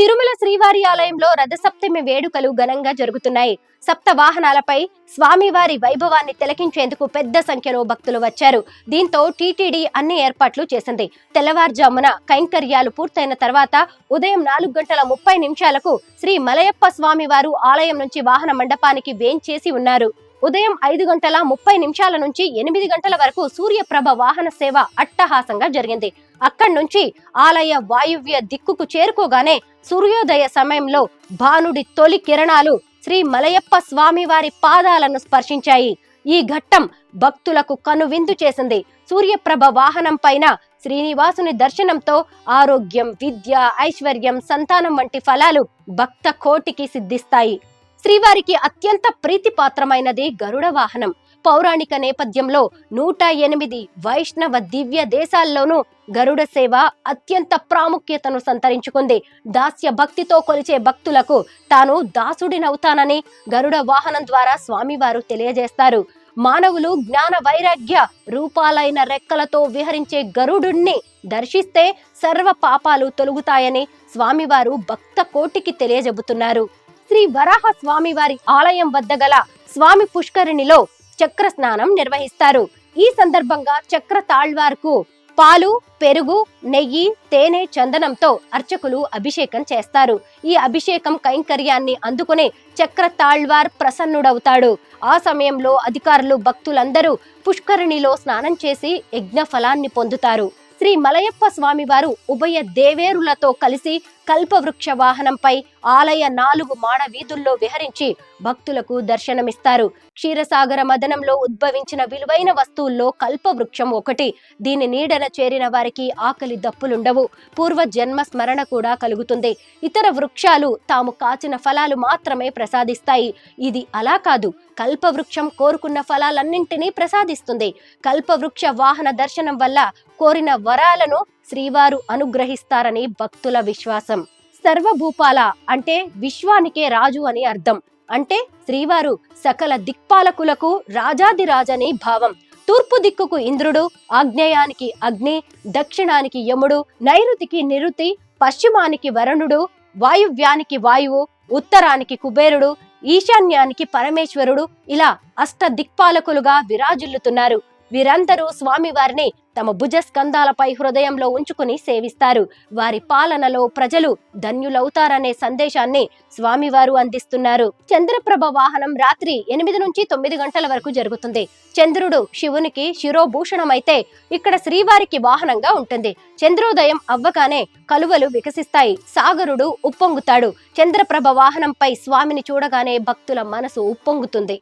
తిరుమల శ్రీవారి ఆలయంలో రథసప్తమి వేడుకలు ఘనంగా జరుగుతున్నాయి. సప్త వాహనాలపై స్వామివారి వైభవాన్ని తిలకించేందుకు పెద్ద సంఖ్యలో భక్తులు వచ్చారు. దీంతో టీటీడీ అన్ని ఏర్పాట్లు చేసింది. తెల్లవారుజామున కైంకర్యాలు పూర్తయిన తర్వాత ఉదయం నాలుగు గంటల ముప్పై నిమిషాలకు శ్రీ మలయప్ప స్వామివారు ఆలయం నుంచి వాహన మండపానికి వేంచేసి ఉన్నారు. ఉదయం ఐదు గంటల ముప్పై నిమిషాల నుంచి ఎనిమిది గంటల వరకు సూర్యప్రభ వాహన సేవ అట్టహాసంగా జరిగింది. అక్కడి నుంచి ఆలయ వాయువ్య దిక్కుకు చేరుకోగానే సూర్యోదయ సమయంలో భానుడి తొలి కిరణాలు శ్రీ మలయప్ప స్వామివారి పాదాలను స్పర్శించాయి. ఈ ఘట్టం భక్తులకు కనువిందు చేసింది. సూర్యప్రభ వాహనం పైన శ్రీనివాసుని దర్శనంతో ఆరోగ్యం విద్య ఐశ్వర్యం సంతానం వంటి ఫలాలు భక్త కోటికి సిద్ధిస్తాయి. శ్రీవారికి అత్యంత ప్రీతిపాత్రమైనది గరుడ వాహనం. పౌరాణిక నేపథ్యంలో నూట ఎనిమిది వైష్ణవ దివ్య దేశాల్లోనూ గరుడ సేవ అత్యంత ప్రాముఖ్యతను సంతరించుకుంది. దాస్య భక్తితో కొలిచే భక్తులకు తాను దాసుడినవుతానని గరుడ వాహనం ద్వారా స్వామివారు తెలియజేస్తారు. మానవులు జ్ఞాన వైరాగ్య రూపాలైన రెక్కలతో విహరించే గరుడుణ్ణి దర్శిస్తే సర్వ పాపాలు తొలుగుతాయని స్వామివారు భక్త కోటికి తెలియజెబుతున్నారు. శ్రీ వరాహ స్వామివారి ఆలయం వద్ద గల స్వామి పుష్కరిణిలో చక్ర స్నానం నిర్వహిస్తారు. ఈ సందర్భంగా చక్ర తాళ్వార్కు పాలు పెరుగు నెయ్యి తేనె చందనంతో అర్చకులు అభిషేకం చేస్తారు. ఈ అభిషేకం కైంకర్యాన్ని అందుకునే చక్ర తాళ్వార్ ప్రసన్నుడవుతాడు. ఆ సమయంలో అధికారులు భక్తులందరూ పుష్కరిణిలో స్నానం చేసి యజ్ఞ ఫలాన్ని పొందుతారు. శ్రీ మలయప్ప స్వామివారు ఉభయ దేవేరులతో కలిసి కల్పవృక్ష వాహనంపై ఆలయ నాలుగు మాడ వీధుల్లో విహరించి భక్తులకు దర్శనమిస్తారు. క్షీరసాగర మదనంలో ఉద్భవించిన విలువైన వస్తువుల్లో కల్పవృక్షం ఒకటి. దీని నీడన చేరిన వారికి ఆకలి దప్పులుండవు. పూర్వ జన్మ స్మరణ కూడా కలుగుతుంది. ఇతర వృక్షాలు తాము కాచిన ఫలాలు మాత్రమే ప్రసాదిస్తాయి. ఇది అలా కాదు. కల్పవృక్షం కోరుకున్న ఫలాలన్నింటినీ ప్రసాదిస్తుంది. కల్పవృక్ష వాహన దర్శనం వల్ల కోరిన వరాలను శ్రీవారు అనుగ్రహిస్తారని భక్తుల విశ్వాసం. సర్వభూపాల అంటే విశ్వానికే రాజు అని అర్థం. అంటే శ్రీవారు సకల దిక్పాలకులకు రాజాదిరాజని భావం. తూర్పు దిక్కుకు ఇంద్రుడు ఆగ్నేయానికి అగ్ని దక్షిణానికి యముడు నైరుతికి నిరుతి పశ్చిమానికి వరుణుడు వాయువ్యానికి వాయువు ఉత్తరానికి కుబేరుడు ఈశాన్యానికి పరమేశ్వరుడు ఇలా అష్ట దిక్పాలకులుగా విరాజిల్లుతున్నారు. వీరందరూ స్వామివారిని తమ భుజ స్కందాలపై హృదయంలో ఉంచుకుని సేవిస్తారు. వారి పాలనలో ప్రజలు ధన్యులవుతారనే సందేశాన్ని స్వామివారు అందిస్తున్నారు. చంద్రప్రభ వాహనం రాత్రి ఎనిమిది నుంచి తొమ్మిది గంటల వరకు జరుగుతుంది. చంద్రుడు శివునికి శిరోభూషణమైతే ఇక్కడ శ్రీవారికి వాహనంగా ఉంటుంది. చంద్రోదయం అవ్వగానే కలువలు వికసిస్తాయి. సాగరుడు ఉప్పొంగుతాడు. చంద్రప్రభ వాహనంపై స్వామిని చూడగానే భక్తుల మనసు ఉప్పొంగుతుంది.